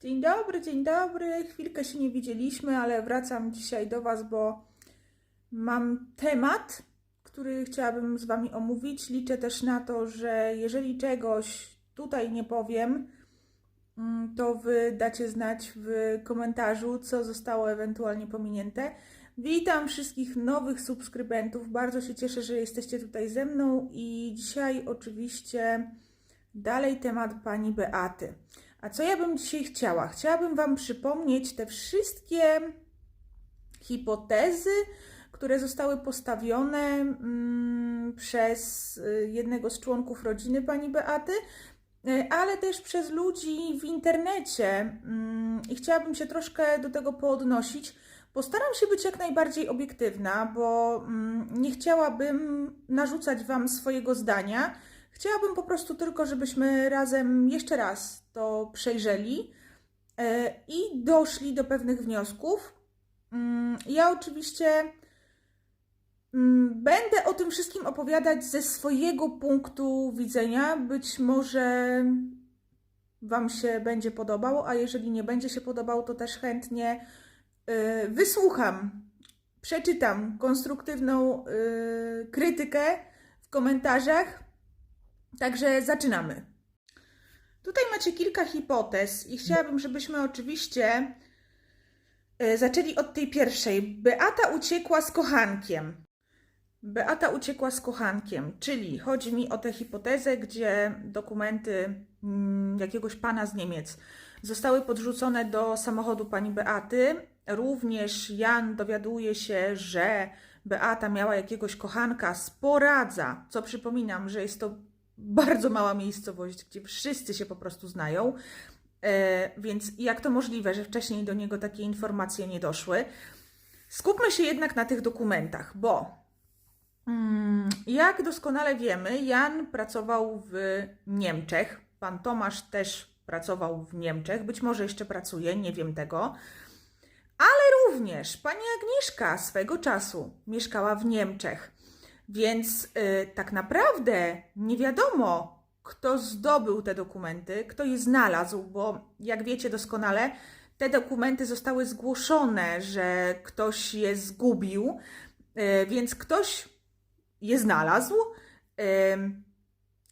Dzień dobry, dzień dobry. Chwilkę się nie widzieliśmy, ale wracam dzisiaj do Was, bo mam temat, który chciałabym z Wami omówić. Liczę też na to, że jeżeli czegoś tutaj nie powiem, mm, to Wy dacie znać w komentarzu, co zostało ewentualnie pominięte. Witam wszystkich nowych subskrybentów. Bardzo się cieszę, że jesteście tutaj ze mną i dzisiaj oczywiście dalej temat pani Beaty. A co ja bym dzisiaj chciała? Chciałabym Wam przypomnieć te wszystkie hipotezy, które zostały postawione mm, przez y, jednego z członków rodziny pani Beaty, y, ale też przez ludzi w internecie. Mm, I chciałabym się troszkę do tego poodnosić. Postaram się być jak najbardziej obiektywna, bo mm, nie chciałabym narzucać Wam swojego zdania. Chciałabym po prostu tylko, żebyśmy razem jeszcze raz to przejrzeli e, i doszli do pewnych wniosków. Mm, Ja oczywiście mm, będę o tym wszystkim opowiadać ze swojego punktu widzenia. Być może Wam się będzie podobał, a jeżeli nie będzie się podobał, to też chętnie y, wysłucham, przeczytam konstruktywną y, krytykę w komentarzach. Także zaczynamy. Tutaj macie kilka hipotez i chciałabym, żebyśmy oczywiście y, zaczęli od tej pierwszej. Beata uciekła z kochankiem. Beata uciekła z kochankiem, czyli chodzi mi o tę hipotezę, gdzie dokumenty mm, jakiegoś pana z Niemiec zostały podrzucone do samochodu pani Beaty. Również Jan dowiaduje się, że Beata miała jakiegoś kochanka z Poradza, co przypominam, że jest to bardzo mała miejscowość, gdzie wszyscy się po prostu znają. E, więc jak to możliwe, że wcześniej do niego takie informacje nie doszły? Skupmy się jednak na tych dokumentach, bo Mm, Jak doskonale wiemy, Jan pracował w Niemczech. Pan Tomasz też pracował w Niemczech. Być może jeszcze pracuje, nie wiem tego. Ale również pani Agnieszka swego czasu mieszkała w Niemczech. Więc y, tak naprawdę nie wiadomo, kto zdobył te dokumenty, kto je znalazł, bo jak wiecie doskonale, te dokumenty zostały zgłoszone, że ktoś je zgubił, y, więc ktoś je znalazł. Ym,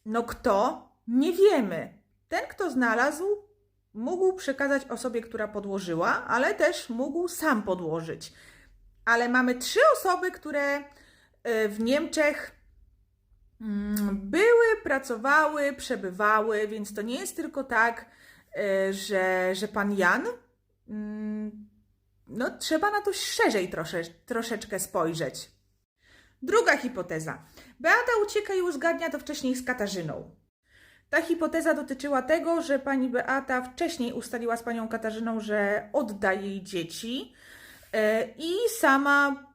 No kto? Nie wiemy. Ten, kto znalazł, mógł przekazać osobie, która podłożyła, ale też mógł sam podłożyć. Ale mamy trzy osoby, które y, w Niemczech mm, były, pracowały, przebywały, więc to nie jest tylko tak, y, że, że pan Jan. mm, No, trzeba na to szerzej trosze, troszeczkę spojrzeć. Druga hipoteza. Beata ucieka i uzgadnia to wcześniej z Katarzyną. Ta hipoteza dotyczyła tego, że pani Beata wcześniej ustaliła z panią Katarzyną, że odda jej dzieci e, i sama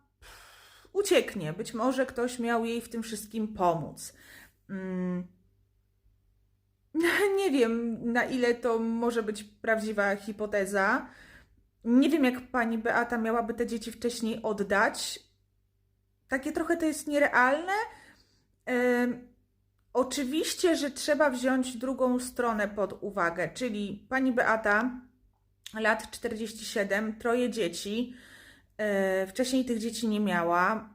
ucieknie. Być może ktoś miał jej w tym wszystkim pomóc. Mm. Nie wiem, na ile to może być prawdziwa hipoteza. Nie wiem, jak pani Beata miałaby te dzieci wcześniej oddać takie trochę to jest nierealne. Oczywiście, że trzeba wziąć drugą stronę pod uwagę, czyli pani Beata, lat 47, troje dzieci. Yy, wcześniej tych dzieci nie miała.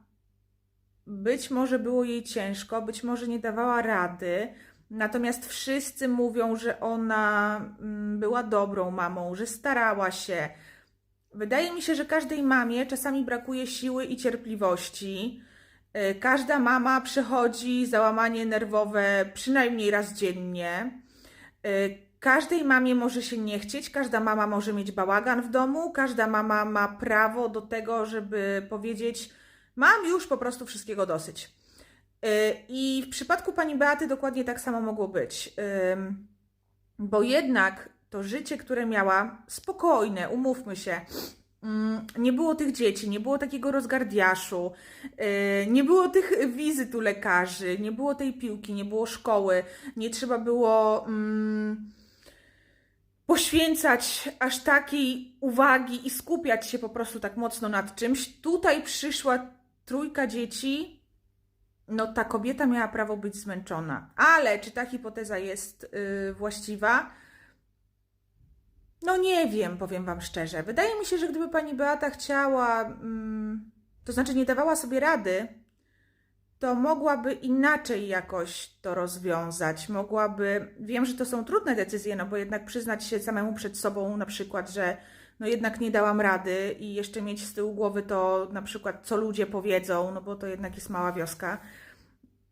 Być może było jej ciężko, być może nie dawała rady. Natomiast wszyscy mówią, że ona mm, była dobrą mamą, że starała się, Wydaje mi się, że każdej mamie czasami brakuje siły i cierpliwości. Y, Każda mama przechodzi załamanie nerwowe przynajmniej raz dziennie. Y, Każdej mamie może się nie chcieć, każda mama może mieć bałagan w domu, każda mama ma prawo do tego, żeby powiedzieć: Mam już po prostu wszystkiego dosyć. Y, I w przypadku pani Beaty dokładnie tak samo mogło być. Bo jednak to życie, które miała, spokojne, umówmy się. Mm, Nie było tych dzieci, nie było takiego rozgardiaszu, yy, nie było tych wizyt u lekarzy, nie było tej piłki, nie było szkoły, nie trzeba było mm, poświęcać aż takiej uwagi i skupiać się po prostu tak mocno nad czymś. Tutaj przyszła trójka dzieci, no ta kobieta miała prawo być zmęczona. Ale czy ta hipoteza jest yy, właściwa? No nie wiem, powiem Wam szczerze. Wydaje mi się, że gdyby pani Beata chciała, mm, to znaczy nie dawała sobie rady, to mogłaby inaczej jakoś to rozwiązać. Mogłaby, wiem, że to są trudne decyzje, no bo jednak przyznać się samemu przed sobą na przykład, że no jednak nie dałam rady i jeszcze mieć z tyłu głowy to na przykład, co ludzie powiedzą, no bo to jednak jest mała wioska.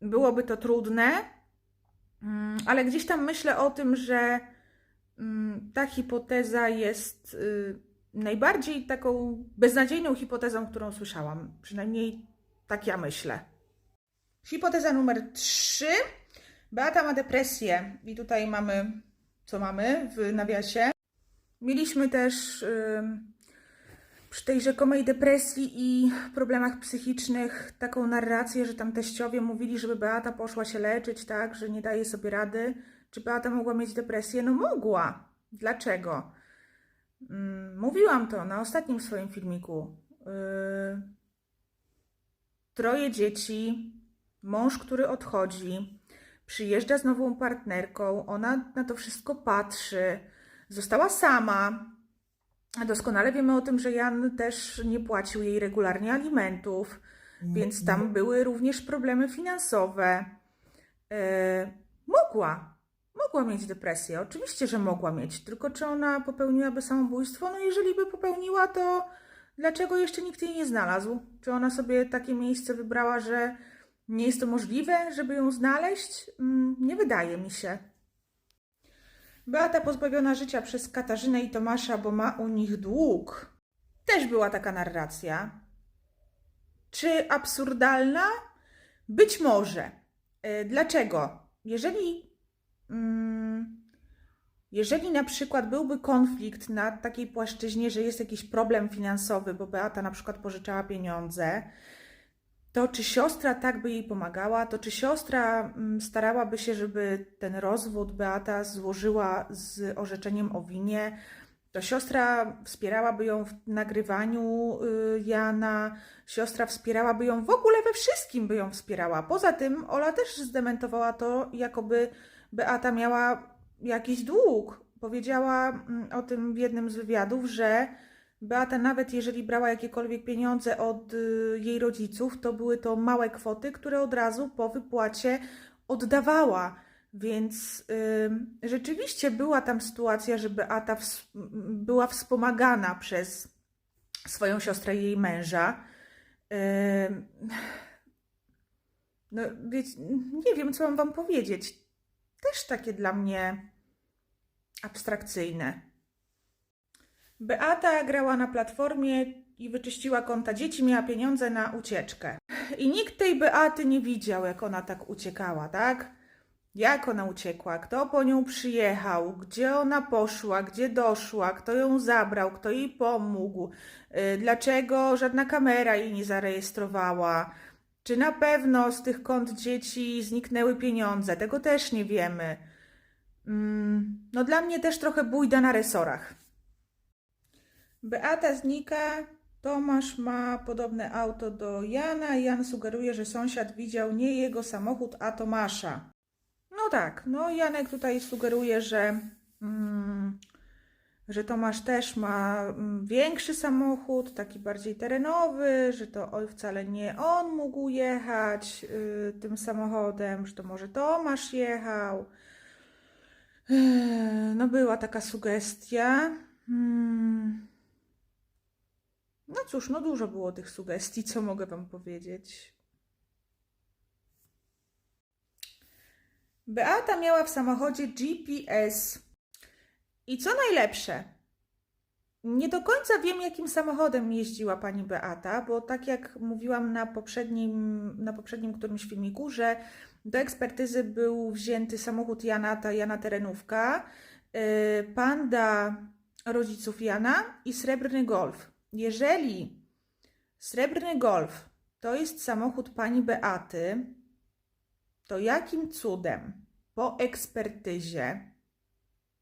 Byłoby to trudne, mm, ale gdzieś tam myślę o tym, że mm, ta hipoteza jest y, najbardziej taką beznadziejną hipotezą, którą słyszałam. Przynajmniej tak ja myślę. Hipoteza numer 3. Beata ma depresję i tutaj mamy, co mamy w nawiasie. Mieliśmy też ym, przy tej rzekomej depresji i problemach psychicznych taką narrację, że tam teściowie mówili, żeby Beata poszła się leczyć, tak, że nie daje sobie rady. Czy Beata mogła mieć depresję? No mogła. Dlaczego? Ym, Mówiłam to na ostatnim swoim filmiku. Yy, troje dzieci, mąż, który odchodzi, przyjeżdża z nową partnerką, ona na to wszystko patrzy, została sama. Doskonale wiemy o tym, że Jan też nie płacił jej regularnie alimentów, więc tam były również problemy finansowe. E, mogła, mogła mieć depresję. Oczywiście, że mogła mieć, tylko czy ona popełniłaby samobójstwo? No, jeżeli by popełniła, to dlaczego jeszcze nikt jej nie znalazł? Czy ona sobie takie miejsce wybrała, że nie jest to możliwe, żeby ją znaleźć? Mm, Nie wydaje mi się. Beata pozbawiona życia przez Katarzynę i Tomasza, bo ma u nich dług. Też była taka narracja. Czy absurdalna? Być może. E, Dlaczego? Jeżeli, mm, jeżeli na przykład byłby konflikt na takiej płaszczyźnie, że jest jakiś problem finansowy, bo Beata na przykład pożyczała pieniądze, to czy siostra tak by jej pomagała, to czy siostra mm, starałaby się, żeby ten rozwód Beata złożyła z orzeczeniem o winie, to siostra wspierałaby ją w nagrywaniu y, Jana, siostra wspierałaby ją w ogóle we wszystkim by ją wspierała. Poza tym Ola też zdementowała to, jakoby Beata miała jakiś dług. Powiedziała mm, o tym w jednym z wywiadów, że Beata nawet jeżeli brała jakiekolwiek pieniądze od y, jej rodziców, to były to małe kwoty, które od razu po wypłacie oddawała. Więc y, rzeczywiście była tam sytuacja, że Beata ws- m, była wspomagana przez swoją siostrę i jej męża. Ym, No, wiecie, nie wiem, co mam wam powiedzieć. Też takie dla mnie abstrakcyjne. Beata grała na platformie i wyczyściła konta dzieci, miała pieniądze na ucieczkę. I nikt tej Beaty nie widział, jak ona tak uciekała, tak? Jak ona uciekła, kto po nią przyjechał, gdzie ona poszła, gdzie doszła, kto ją zabrał, kto jej pomógł, yy, dlaczego żadna kamera jej nie zarejestrowała, czy na pewno z tych kont dzieci zniknęły pieniądze, tego też nie wiemy. Mm, no dla mnie też trochę bójda na resorach. Beata znika, Tomasz ma podobne auto do Jana. Jan sugeruje, że sąsiad widział nie jego samochód, a Tomasza. No tak, no Janek tutaj sugeruje, że, mm, że Tomasz też ma mm, większy samochód, taki bardziej terenowy, że to o- wcale nie on mógł jechać y, tym samochodem, że to może Tomasz jechał. No była taka sugestia. Hmm. No cóż, no dużo było tych sugestii, co mogę Wam powiedzieć. Beata miała w samochodzie GPS. I co najlepsze, nie do końca wiem, jakim samochodem jeździła pani Beata, bo tak jak mówiłam na poprzednim, na poprzednim którymś filmiku, że do ekspertyzy był wzięty samochód Jana, ta Jana Terenówka, yy, panda rodziców Jana i srebrny Golf. Jeżeli srebrny Golf to jest samochód pani Beaty, to jakim cudem po ekspertyzie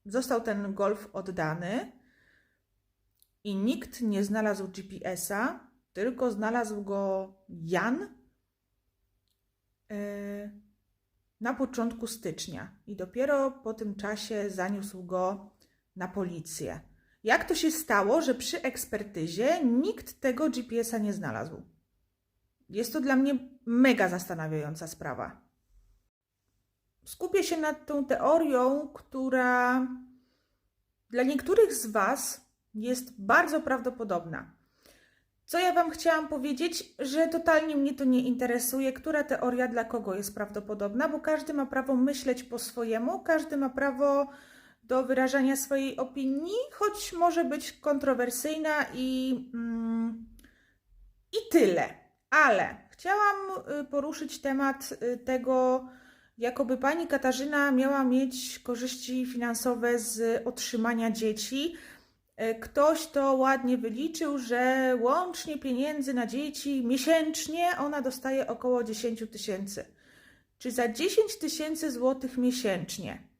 został ten Golf oddany i nikt nie znalazł GPS-a, tylko znalazł go Jan yy, na początku stycznia i dopiero po tym czasie zaniósł go na policję. Jak to się stało, że przy ekspertyzie nikt tego GPS-a nie znalazł? Jest to dla mnie mega zastanawiająca sprawa. Skupię się nad tą teorią, która dla niektórych z Was jest bardzo prawdopodobna. Co ja Wam chciałam powiedzieć, że totalnie mnie to nie interesuje, która teoria dla kogo jest prawdopodobna, bo każdy ma prawo myśleć po swojemu, każdy ma prawo do wyrażania swojej opinii, choć może być kontrowersyjna i, mm, i tyle. Ale chciałam y, poruszyć temat y, tego, jakoby pani Katarzyna miała mieć korzyści finansowe z otrzymania dzieci. Y, Ktoś to ładnie wyliczył, że łącznie pieniędzy na dzieci miesięcznie ona dostaje około 10 tysięcy. Czy za 10 tysięcy złotych miesięcznie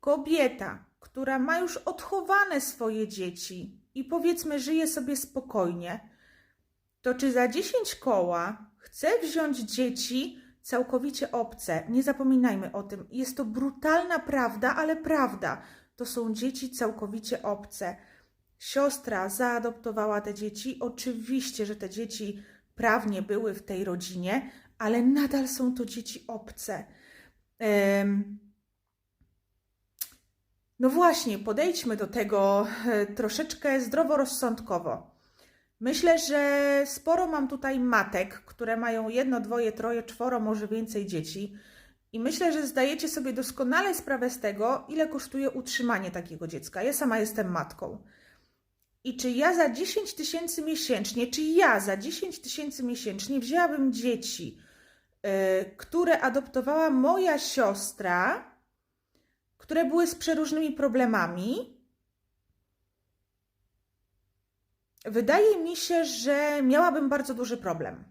kobieta, która ma już odchowane swoje dzieci i powiedzmy żyje sobie spokojnie, to czy za 10 koła chce wziąć dzieci całkowicie obce? Nie zapominajmy o tym. Jest to brutalna prawda, ale prawda. To są dzieci całkowicie obce. Siostra zaadoptowała te dzieci. Oczywiście, że te dzieci prawnie były w tej rodzinie, ale nadal są to dzieci obce. No właśnie, podejdźmy do tego e, troszeczkę zdroworozsądkowo. Myślę, że sporo mam tutaj matek, które mają jedno, dwoje, troje, czworo, może więcej dzieci. I myślę, że zdajecie sobie doskonale sprawę z tego, ile kosztuje utrzymanie takiego dziecka. Ja sama jestem matką. I czy ja za 10 tysięcy miesięcznie, czy ja za 10 tysięcy miesięcznie wzięłabym dzieci, e, które adoptowała moja siostra, które były z przeróżnymi problemami, wydaje mi się, że miałabym bardzo duży problem.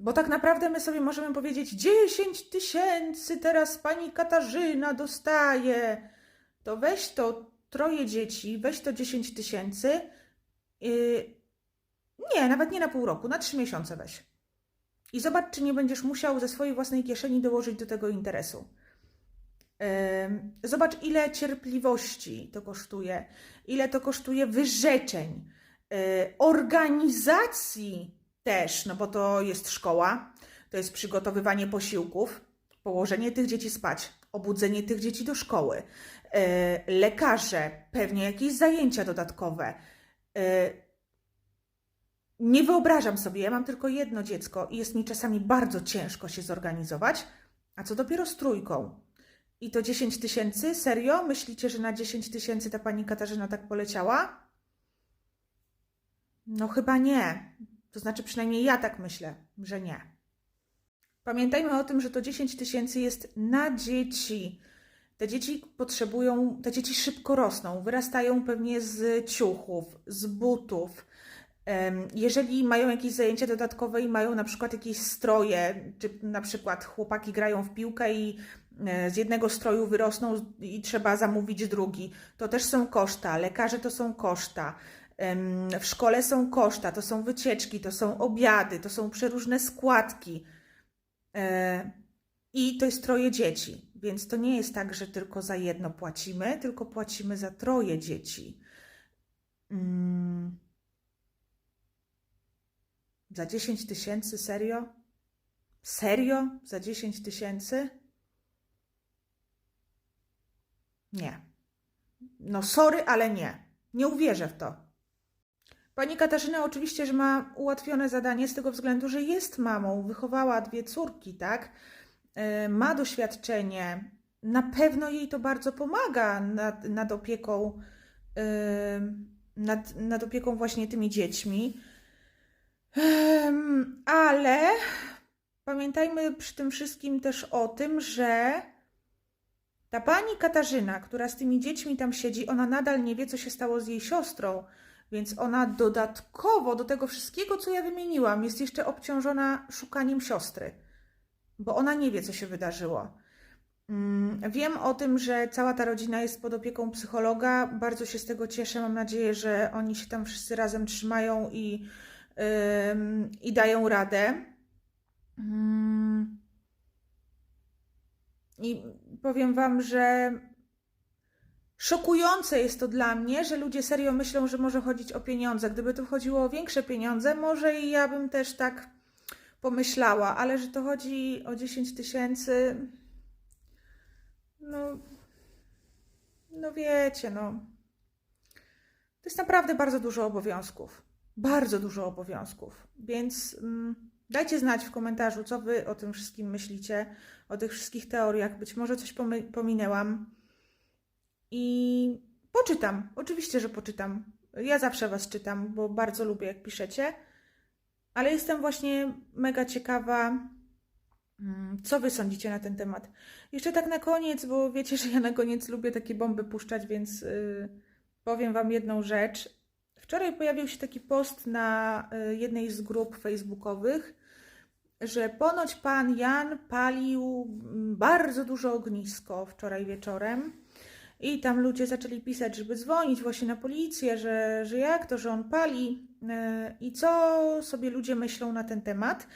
Bo tak naprawdę my sobie możemy powiedzieć: 10 tysięcy teraz pani Katarzyna dostaje. To weź to troje dzieci, weź to 10 tysięcy. Yy, nie, nawet nie na pół roku, na trzy miesiące weź. I zobacz, czy nie będziesz musiał ze swojej własnej kieszeni dołożyć do tego interesu. Zobacz, ile cierpliwości to kosztuje, ile to kosztuje wyrzeczeń, yy, organizacji też, no bo to jest szkoła, to jest przygotowywanie posiłków, położenie tych dzieci spać, obudzenie tych dzieci do szkoły, yy, lekarze, pewnie jakieś zajęcia dodatkowe. Nie wyobrażam sobie, ja mam tylko jedno dziecko i jest mi czasami bardzo ciężko się zorganizować, a co dopiero z trójką. I to 10 tysięcy? Serio? Myślicie, że na 10 tysięcy ta pani Katarzyna tak poleciała? No chyba nie. To znaczy przynajmniej ja tak myślę, że nie. Pamiętajmy o tym, że to 10 tysięcy jest na dzieci. Te dzieci potrzebują, te dzieci szybko rosną, wyrastają pewnie z ciuchów, z butów. Jeżeli mają jakieś zajęcia dodatkowe i mają na przykład jakieś stroje, czy na przykład chłopaki grają w piłkę i e, z jednego stroju wyrosną i trzeba zamówić drugi, to też są koszta. Lekarze to są koszta. W szkole są koszta, to są wycieczki, to są obiady, to są przeróżne składki. E, I to jest troje dzieci, więc to nie jest tak, że tylko za jedno płacimy, tylko płacimy za troje dzieci. Mm. Za 10 tysięcy? Serio? Serio? Za 10 tysięcy? Nie. No sorry, ale nie. Nie uwierzę w to. Pani Katarzyna oczywiście, że ma ułatwione zadanie z tego względu, że jest mamą, wychowała dwie córki, tak? E, Ma doświadczenie. Na pewno jej to bardzo pomaga nad, nad opieką, e, nad, nad opieką właśnie tymi dziećmi. Ale pamiętajmy przy tym wszystkim też o tym, że ta pani Katarzyna, która z tymi dziećmi tam siedzi, ona nadal nie wie, co się stało z jej siostrą, więc ona dodatkowo do tego wszystkiego, co ja wymieniłam, jest jeszcze obciążona szukaniem siostry, bo ona nie wie, co się wydarzyło. Mm, Wiem o tym, że cała ta rodzina jest pod opieką psychologa. Bardzo się z tego cieszę. Mam nadzieję, że oni się tam wszyscy razem trzymają i, i dają radę. Mm. I powiem Wam, że Szokujące jest to dla mnie, że ludzie serio myślą, że może chodzić o pieniądze. Gdyby tu chodziło o większe pieniądze, może i ja bym też tak pomyślała, ale że to chodzi o 10 tysięcy, no, no wiecie, no. To jest naprawdę bardzo dużo obowiązków. Bardzo dużo obowiązków. Więc mm, dajcie znać w komentarzu, co wy o tym wszystkim myślicie, o tych wszystkich teoriach. Być może coś pominęłam. I poczytam. Oczywiście, że poczytam. Ja zawsze was czytam, bo bardzo lubię, jak piszecie. Ale jestem właśnie mega ciekawa, mm, co wy sądzicie na ten temat. Jeszcze tak na koniec, bo wiecie, że ja na koniec lubię takie bomby puszczać, więc yy, powiem wam jedną rzecz. Wczoraj pojawił się taki post na y, jednej z grup facebookowych, że ponoć pan Jan palił mm, bardzo dużo ognisko wczoraj wieczorem. I tam ludzie zaczęli pisać, żeby dzwonić właśnie na policję, że, że jak to, że on pali yy, i co sobie ludzie myślą na ten temat.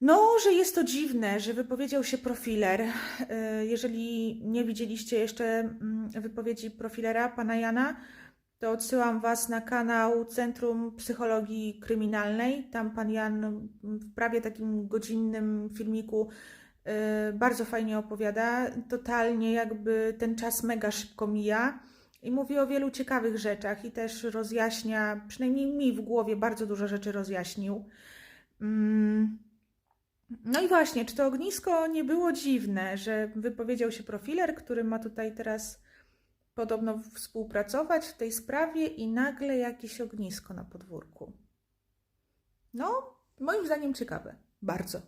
No, że jest to dziwne, że wypowiedział się profiler. Yy, Jeżeli nie widzieliście jeszcze mm, wypowiedzi profilera, pana Jana, to odsyłam Was na kanał Centrum Psychologii Kryminalnej. Tam pan Jan w prawie takim godzinnym filmiku yy, bardzo fajnie opowiada. Totalnie jakby ten czas mega szybko mija i mówi o wielu ciekawych rzeczach i też rozjaśnia, przynajmniej mi w głowie bardzo dużo rzeczy rozjaśnił. Mm. No i właśnie, czy to ognisko nie było dziwne, że wypowiedział się profiler, który ma tutaj teraz podobno współpracować w tej sprawie i nagle jakieś ognisko na podwórku. No, moim zdaniem ciekawe. Bardzo.